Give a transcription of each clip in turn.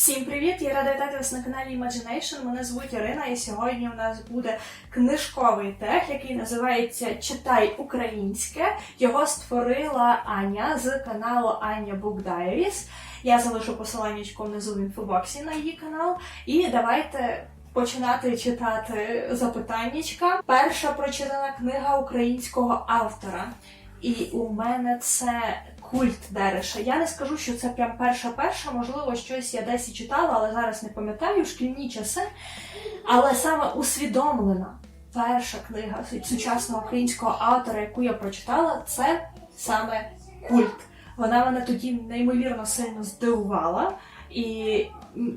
Всім привіт! Я рада вітати вас на каналі Imagination. Мене звуть Ірина, і сьогодні у нас буде книжковий тег, який називається Читай українське. Його створила Аня з каналу Аня Book Diaries. Я залишу посилання внизу в інфобоксі на її канал. І давайте починати читати запитаннячка. Перша прочитана книга українського автора. І у мене це культ Дереша. Я не скажу, що це прям перша-перша, можливо, щось я десь і читала, але зараз не пам'ятаю шкільні часи. Але саме усвідомлена перша книга сучасного українського автора, яку я прочитала, це саме культ. Вона мене тоді неймовірно сильно здивувала і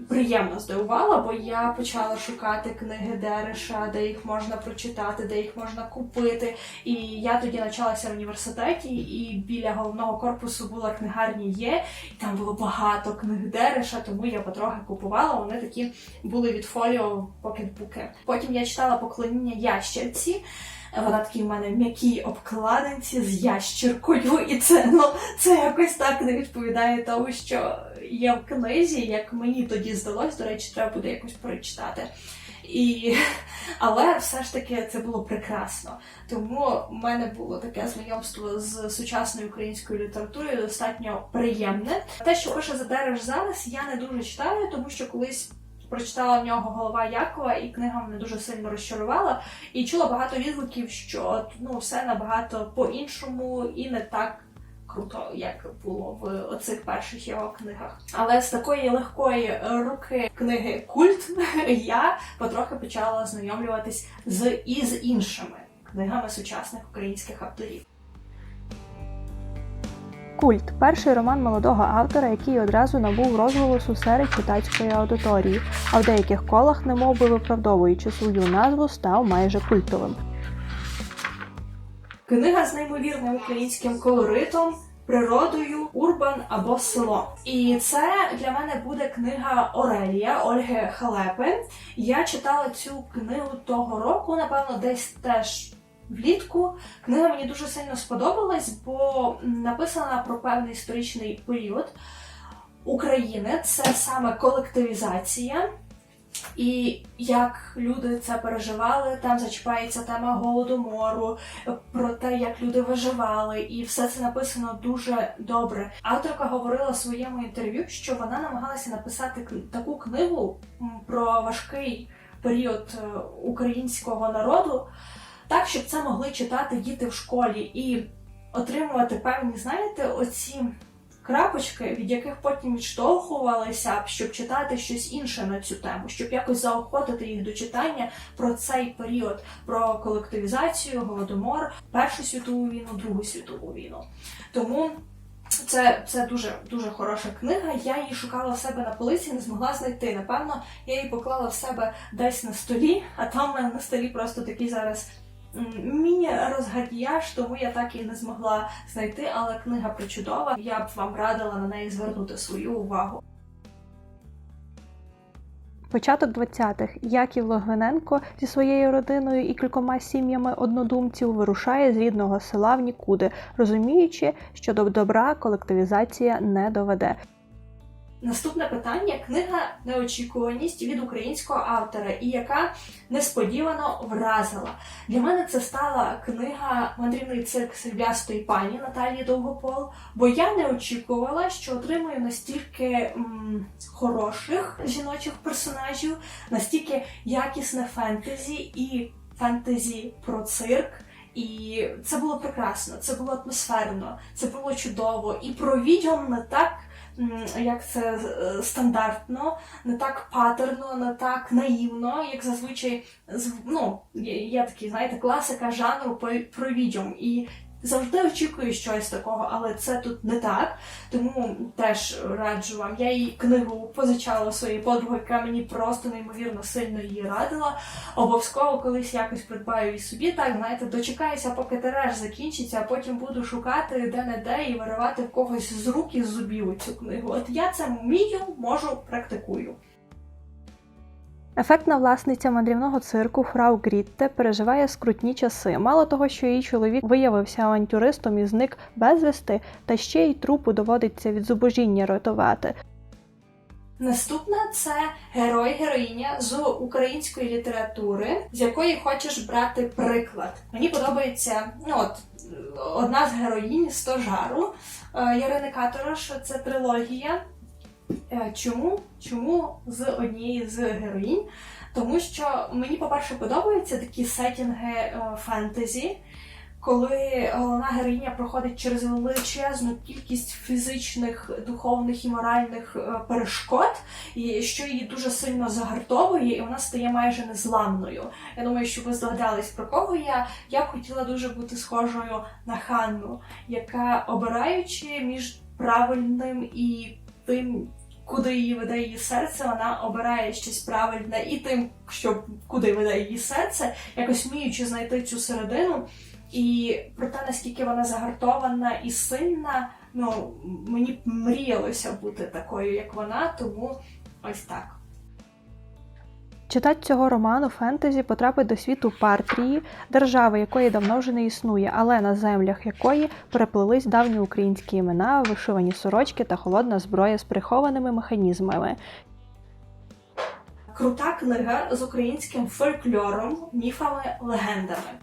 приємно здивувала, бо я почала шукати книги Дереша, де їх можна прочитати, де їх можна купити. І я тоді навчалася в університеті, і біля головного корпусу була книгарня є, і там було багато книг Дереша, тому я потрохи купувала. Вони такі були від фоліо покетбуки. Потім я читала поклоніння ящерці. Вона такій в мене м'якій обкладинці з ящеркою, і це ну це якось так не відповідає тому, що є в книзі, як мені тоді здалось. До речі, треба буде якось перечитати. І... Але все ж таки це було прекрасно. Тому в мене було таке знайомство з сучасною українською літературою достатньо приємне. Те, що пише Задереш зараз, я не дуже читаю, тому що колись. Прочитала в нього голова Якова, і книга мене дуже сильно розчарувала. І чула багато відгуків, що ну все набагато по-іншому і не так круто, як було в оцих перших його книгах. Але з такої легкої руки книги Культ я потрохи почала знайомлюватись з і з іншими книгами сучасних українських авторів. Культ перший роман молодого автора, який одразу набув розголосу серед читацької аудиторії, а в деяких колах, немов би виправдовуючи свою назву, став майже культовим. Книга з неймовірним українським колоритом. Природою, урбан або село. І це для мене буде книга Орелія Ольги Халепи. Я читала цю книгу того року, напевно, десь теж влітку. Книга мені дуже сильно сподобалась, бо написана про певний історичний період України. Це саме колективізація. І як люди це переживали, там зачіпається тема голодомору, про те, як люди виживали, і все це написано дуже добре. Авторка говорила в своєму інтерв'ю, що вона намагалася написати таку книгу про важкий період е, українського народу, так, щоб це могли читати діти в школі і отримувати певні, знаєте, оці крапочки, від яких потім відштовхувалися, б, щоб читати щось інше на цю тему, щоб якось заохотити їх до читання про цей період, про колективізацію, голодомор, Першу світову війну, Другу світову війну. Тому. Це, це дуже дуже хороша книга. Я її шукала в себе на полиці, не змогла знайти. Напевно, я її поклала в себе десь на столі, а там в мене на столі просто такий зараз міні-розгадіяж, тому я так і не змогла знайти, але книга причудова. Я б вам радила на неї звернути свою увагу. Початок 20-х Яків Логвиненко зі своєю родиною і кількома сім'ями однодумців вирушає з рідного села в нікуди, розуміючи, що до добра колективізація не доведе. Наступне питання книга Неочікуваність від українського автора, і яка несподівано вразила. Для мене це стала книга Мандрівний цирк сріблястої пані Наталії Довгопол, бо я не очікувала, що отримую настільки м, хороших жіночих персонажів, настільки якісне фентезі і фентезі про цирк. І це було прекрасно, це було атмосферно, це було чудово. І про відьом не так як це е, стандартно, не так патерно, не так наївно, як зазвичай ну, є, такий, знаєте, класика жанру про відьом. І завжди очікую щось такого, але це тут не так. Тому теж раджу вам. Я її книгу позичала у своїй подруги, яка мені просто неймовірно сильно її радила. Обов'язково колись якось придбаю її собі. Так, знаєте, дочекаюся, поки тираж закінчиться, а потім буду шукати де-не-де і виривати в когось з рук і з зубів цю книгу. От я це вмію, можу, практикую. Ефектна власниця мандрівного цирку Фрау Грітте переживає скрутні часи. Мало того, що її чоловік виявився авантюристом і зник безвісти, та ще й трупу доводиться від зубожіння рятувати. Наступна це герой-героїня з української літератури, з якої хочеш брати приклад. Мені подобається ну от одна з героїнь стожару Ярини Каторош. Це трилогія. Е, Чому? Чому з однієї з героїнь? Тому що мені, по-перше, подобаються такі сетінги е, фентезі, коли головна героїня проходить через величезну кількість фізичних, духовних і моральних е, перешкод, і що її дуже сильно загартовує, і вона стає майже незламною. Я думаю, що ви здогадались про кого я. Я б хотіла дуже бути схожою на Ханну, яка обираючи між правильним і тим. Куди її веде її серце, вона обирає щось правильне і тим, що куди веде її серце, якось вміючи знайти цю середину. І про те, наскільки вона загартована і сильна, ну мені мріялося бути такою, як вона, тому ось так. Читач цього роману фентезі потрапить до світу Партрії, держави, якої давно вже не існує, але на землях якої переплились давні українські імена, вишивані сорочки та холодна зброя з прихованими механізмами. Крута книга з українським фольклором, міфами, легендами.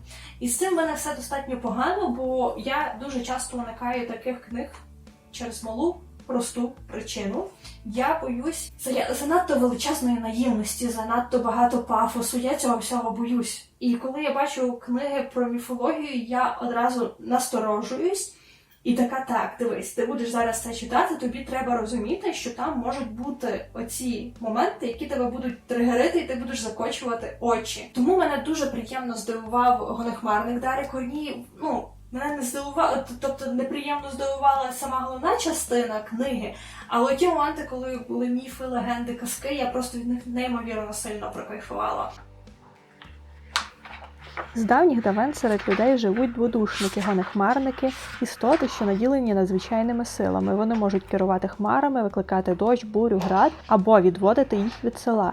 І з цим в мене все достатньо погано, бо я дуже часто уникаю таких книг через малу просту причину. Я боюсь за- занадто величезної наївності, занадто багато пафосу. Я цього всього боюсь. І коли я бачу книги про міфологію, я одразу насторожуюсь. І така так, дивись, ти будеш зараз це читати, тобі треба розуміти, що там можуть бути оці моменти, які тебе будуть тригерити, і ти будеш закочувати очі. Тому мене дуже приємно здивував гонехмарник Дарі Корній. Ну, мене не здивувало, тобто неприємно здивувала сама головна частина книги. Але ті моменти, коли були міфи, легенди, казки, я просто від них неймовірно сильно прокайфувала. З давніх давен серед людей живуть дводушники, гонехмарники, істоти, що наділені надзвичайними силами. Вони можуть керувати хмарами, викликати дощ, бурю, град або відводити їх від села.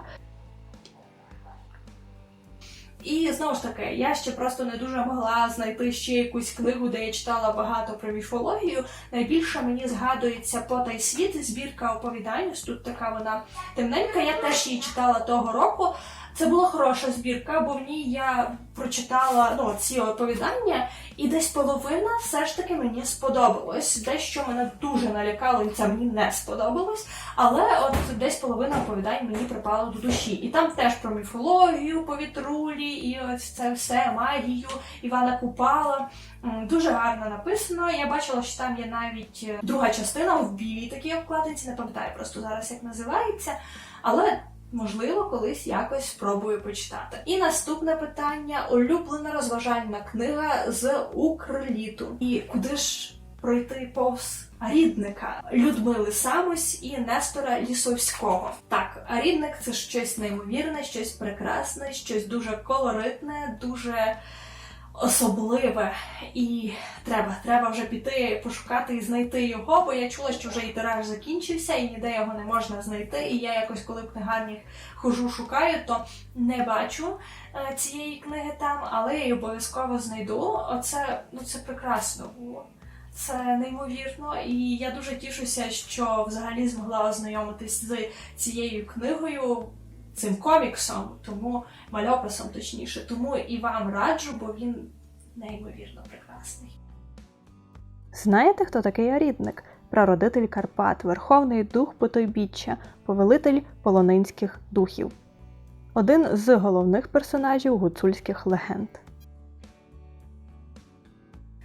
І знову ж таки, я ще просто не дуже могла знайти ще якусь книгу, де я читала багато про міфологію. Найбільше мені згадується Потай світ, збірка оповідань. Тут така вона темненька. Я теж її читала того року. Це була хороша збірка, бо в ній я прочитала ну, ці оповідання, і десь половина все ж таки мені сподобалось. Дещо мене дуже налякало, і це мені не сподобалось. Але от десь половина оповідань мені припала до душі. І там теж про міфологію, повітрулі, і ось це все, магію Івана Купала. Дуже гарно написано. Я бачила, що там є навіть е, друга частина в білій такій обкладинці, не пам'ятаю просто зараз, як називається. Але можливо, колись якось спробую почитати. І наступне питання: улюблена розважальна книга з Укрліту. І куди ж пройти повз рідника Людмили Самусь і Нестора Лісовського. Так, рідник це щось неймовірне, щось прекрасне, щось дуже колоритне, дуже особливе. І треба, треба вже піти пошукати і знайти його, бо я чула, що вже і тираж закінчився, і ніде його не можна знайти. І я якось, коли в книгарнях хожу, шукаю, то не бачу е, цієї книги там, але я її обов'язково знайду. Оце ну це прекрасно було. Це неймовірно, і я дуже тішуся, що взагалі змогла ознайомитись з цією книгою, цим коміксом, тому мальописом точніше. Тому і вам раджу, бо він неймовірно прекрасний. Знаєте, хто такий Арідник? Прародитель Карпат, верховний дух потойбіччя, повелитель полонинських духів. Один з головних персонажів гуцульських легенд.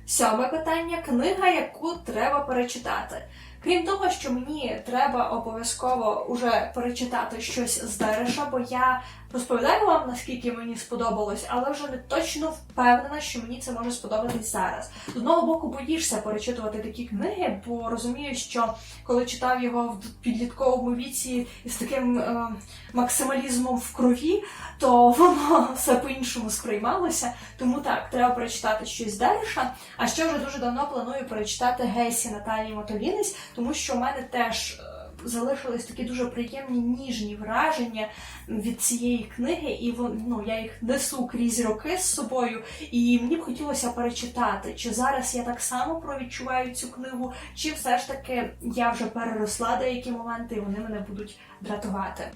Сьоме питання книга, яку треба перечитати. Крім того, що мені треба обов'язково уже перечитати щось з Дереша, бо я розповідаю вам, наскільки мені сподобалось, але вже не точно впевнена, що мені це може сподобатись зараз. З одного боку, боїшся перечитувати такі книги, бо розумію, що коли читав його в підлітковому віці із таким е, максималізмом в крові, то воно все по-іншому сприймалося. Тому так, треба перечитати щось з Дереша. А ще вже дуже давно планую перечитати Гейсі Наталії Мотовінець, тому що в мене теж е, залишились такі дуже приємні ніжні враження від цієї книги, і вон, ну, я їх несу крізь роки з собою. І мені б хотілося перечитати, чи зараз я так само провідчуваю цю книгу, чи все ж таки я вже переросла деякі моменти, і вони мене будуть дратувати.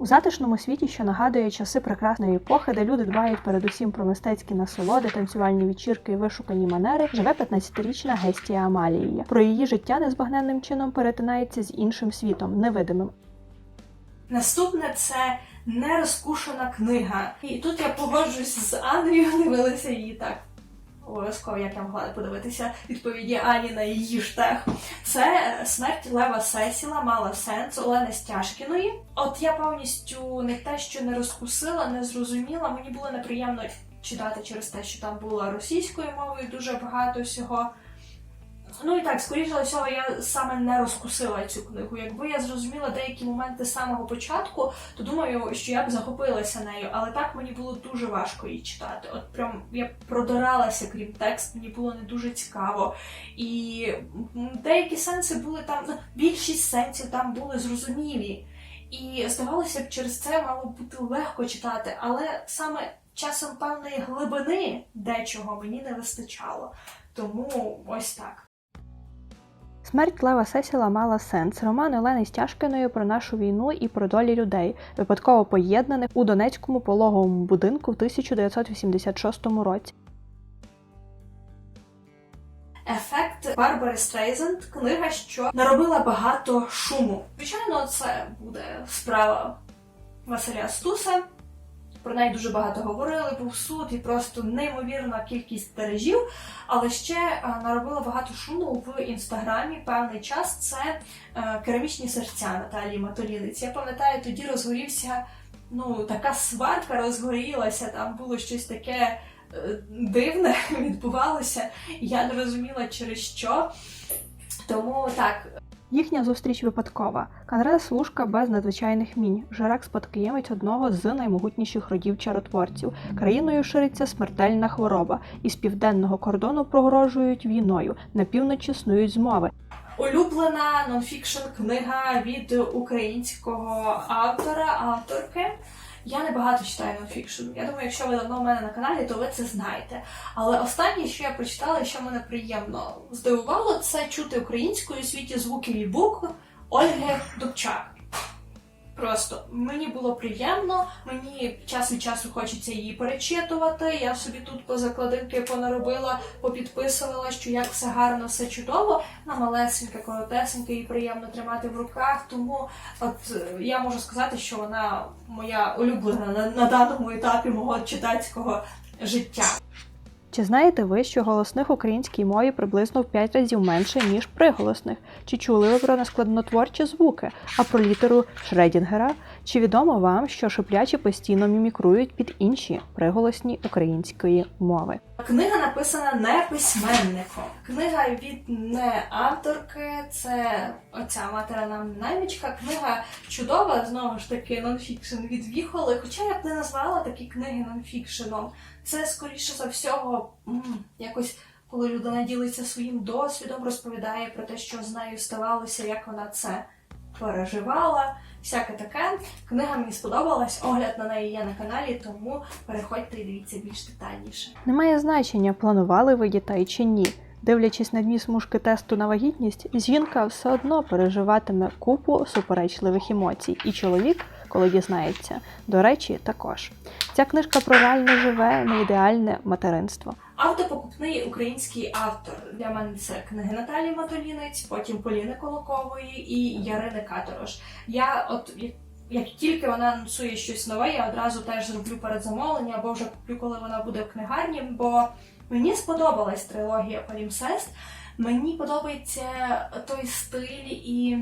У затишному світі, що нагадує часи прекрасної епохи, де люди дбають передусім про мистецькі насолоди, танцювальні вечірки і вишукані манери, живе 15-річна Гестія Амалія. Про її життя незбагненним чином перетинається з іншим світом, невидимим. Наступне це нерозкушена книга. І тут я погоджуюсь з Анею, дивилася її так. Обов'язково, я могла не подивитися відповіді Ані на її штех. Це смерть Лева Сесіла мала сенс Олени Стяжкіної. От я повністю не те, що не розкусила, не зрозуміла. Мені було неприємно читати через те, що там було російською мовою дуже багато всього. Ну і так, скоріше за всього, я саме не розкусила цю книгу. Якби я зрозуміла деякі моменти з самого початку, то думаю, що я б захопилася нею, але так мені було дуже важко її читати. От прям я продиралася крім текст, мені було не дуже цікаво. І деякі сенси були там, ну, більшість сенсів там були зрозумілі. І здавалося б, через це мало бути легко читати, але саме часом певної глибини дечого мені не вистачало. Тому ось так. Смерть Лева Сесіла мала сенс. Роман Олени Стяжкиної про нашу війну і про долі людей, випадково поєднаних у Донецькому пологовому будинку в 1986 році. Ефект Барбари Стрейзенд книга, що наробила багато шуму. Звичайно, це буде справа Василя Стуса. Про неї дуже багато говорили, був суд і просто неймовірна кількість тиражів. Але ще е, наробила багато шуму в інстаграмі певний час. Це е, керамічні серця Наталії Матолінець. Я пам'ятаю, тоді розгорівся. Ну, така сварка розгорілася, там було щось таке е, дивне відбувалося. Я не розуміла через що. Тому так, Їхня зустріч випадкова. Конрад Слушка без надзвичайних мінь. Жирак спадкоємець одного з наймогутніших родів чаротворців. Країною шириться смертельна хвороба, і з південного кордону погрожують війною. На півночі снують змови. улюблена нонфікшн книга від українського автора, авторки. Я не багато читаю нонфікшн. Я думаю, якщо ви давно в мене на каналі, то ви це знаєте. Але останнє, що я прочитала, що мене приємно здивувало, це чути українською світі звуків і букв Ольги Дубчак. Просто мені було приємно, мені час від часу хочеться її перечитувати. Я собі тут по закладинки понаробила, попідписувала, що як все гарно, все чудово. Вона малесенька, коротесенька, і приємно тримати в руках. Тому от я можу сказати, що вона моя улюблена на, на даному етапі мого читацького життя. Чи знаєте ви, що голосних українській мові приблизно в 5 разів менше, ніж приголосних? Чи чули ви про нескладнотворчі звуки, а про літеру Шредінгера? Чи відомо вам, що шиплячі постійно мімікрують під інші приголосні української мови? Книга написана не письменником. Книга від не авторки, це оця материна наймічка. Книга чудова, знову ж таки, нонфікшн від Віхоли. Хоча я б не назвала такі книги нонфікшеном. Це скоріше за всього якось. Коли людина ділиться своїм досвідом, розповідає про те, що з нею ставалося, як вона це переживала, всяке таке. Книга мені сподобалась, огляд на неї є на каналі, тому переходьте і дивіться більш детальніше. Немає значення, планували ви дітей чи ні. Дивлячись на дві смужки тесту на вагітність, жінка все одно переживатиме купу суперечливих емоцій, і чоловік, коли дізнається, до речі, також. Ця книжка про реальне живе, неідеальне материнство. Автопокупний український автор. Для мене це книги Наталії Матолінець, потім Поліни Колокової і Ярини Каторош. Я от як тільки вона анонсує щось нове, я одразу теж зроблю передзамовлення або вже куплю, коли вона буде в книгарні, бо мені сподобалась трилогія Палімсест. Мені подобається той стиль і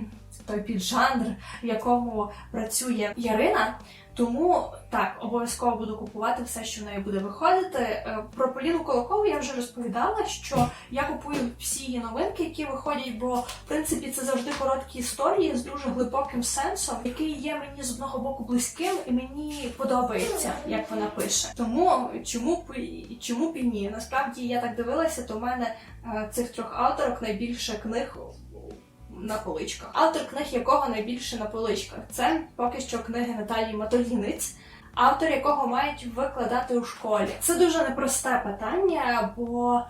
той піджанр, в якому працює Ярина. Тому так, обов'язково буду купувати все, що в неї буде виходити. Е, Про Поліну Колокову я вже розповідала, що я купую всі її новинки, які виходять, бо в принципі це завжди короткі історії з дуже глибоким сенсом, який є мені з одного боку близьким, і мені подобається, як вона пише. Тому чому б чому б і ні? Насправді я так дивилася, то в мене е, цих трьох авторок найбільше книг на поличках. Автор книг якого найбільше на поличках. Це поки що книги Наталії Матоліниць. Автор якого мають викладати у школі. Це дуже непросте питання, бо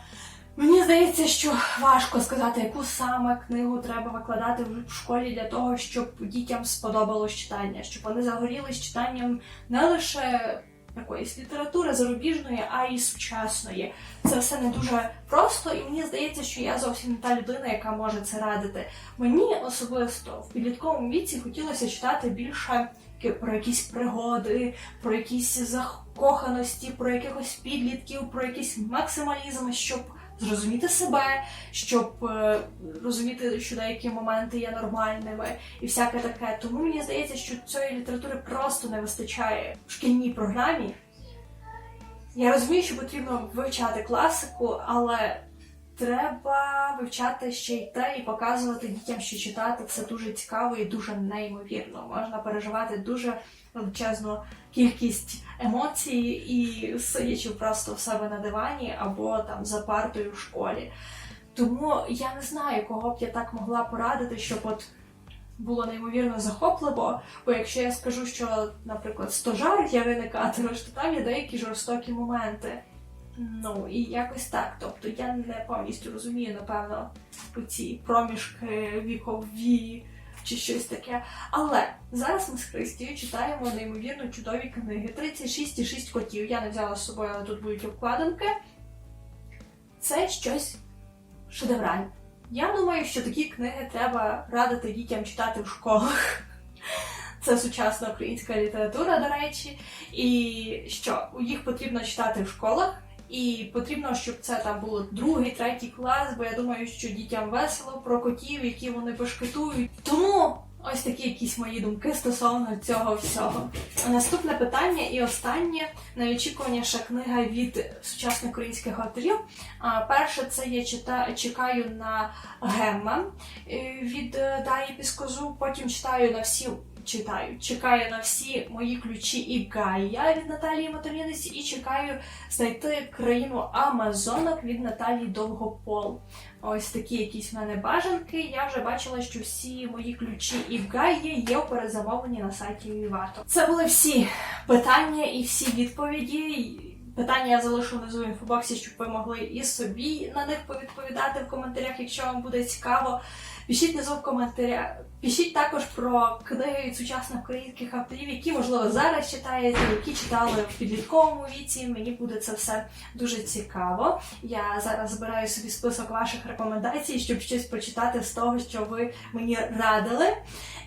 Мені здається, що важко сказати, яку саме книгу треба викладати в школі для того, щоб дітям сподобалось читання, щоб вони загорілись читанням не лише якоїсь літератури зарубіжної, а й сучасної. Це все не дуже просто, і мені здається, що я зовсім не та людина, яка може це радити. Мені особисто в підлітковому віці хотілося читати більше про якісь пригоди, про якісь закоханості, про якихось підлітків, про якийсь максималізм, щоб зрозуміти себе, щоб е, розуміти, що деякі моменти є нормальними і всяке таке. Тому мені здається, що цієї літератури просто не вистачає в шкільній програмі. Я розумію, що потрібно вивчати класику, але треба вивчати ще й те і показувати дітям, що читати це дуже цікаво і дуже неймовірно. Можна переживати дуже величезну кількість емоцій і сидячи просто в себе на дивані або там за партою в школі. Тому я не знаю, кого б я так могла порадити, щоб от було неймовірно захопливо. Бо якщо я скажу, що, наприклад, стожар є виникатор, то там є деякі жорстокі моменти. Ну і якось так. Тобто я не повністю розумію, напевно, ці проміжки вікові чи щось таке. Але зараз ми з Христією читаємо неймовірно чудові книги. 36 і 6 котів. Я не взяла з собою, але тут будуть обкладинки. Це щось шедевральне. Я думаю, що такі книги треба радити дітям читати в школах. Це сучасна українська література, до речі, і що їх потрібно читати в школах. І потрібно, щоб це там було другий, третій клас, бо я думаю, що дітям весело про котів, які вони бешкетують. Тому ось такі якісь мої думки стосовно цього всього. Наступне питання і останнє найочікуваніша книга від сучасних українських авторів. Перше, це я чита... чекаю на Гемма е, від е, Дар'ї Піскозу. Потім читаю на всі. Читаю, чекаю на всі мої ключі і Гая від Наталії Матолінець і чекаю знайти країну Амазонок від Наталії Довгопол. Ось такі якісь в мене бажанки. Я вже бачила, що всі мої ключі і Гаї є у перезамовленні на сайті Вівато. Це були всі питання і всі відповіді. Питання я залишу внизу в інфобоксі, щоб ви могли і собі на них повідповідати в коментарях, якщо вам буде цікаво. Пишіть внизу в коментарях. Пишіть також про книги сучасних українських авторів, які, можливо, зараз читаєте, які читали в підлітковому віці. Мені буде це все дуже цікаво. Я зараз збираю собі список ваших рекомендацій, щоб щось почитати з того, що ви мені радили.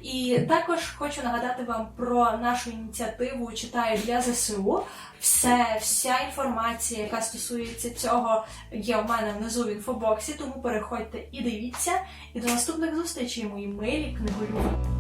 І також хочу нагадати вам про нашу ініціативу Читаю для ЗСУ. Все, вся інформація, яка стосується цього, є у мене внизу в інфобоксі, тому переходьте і дивіться. І до наступних зустрічей, мої милі 可能会用。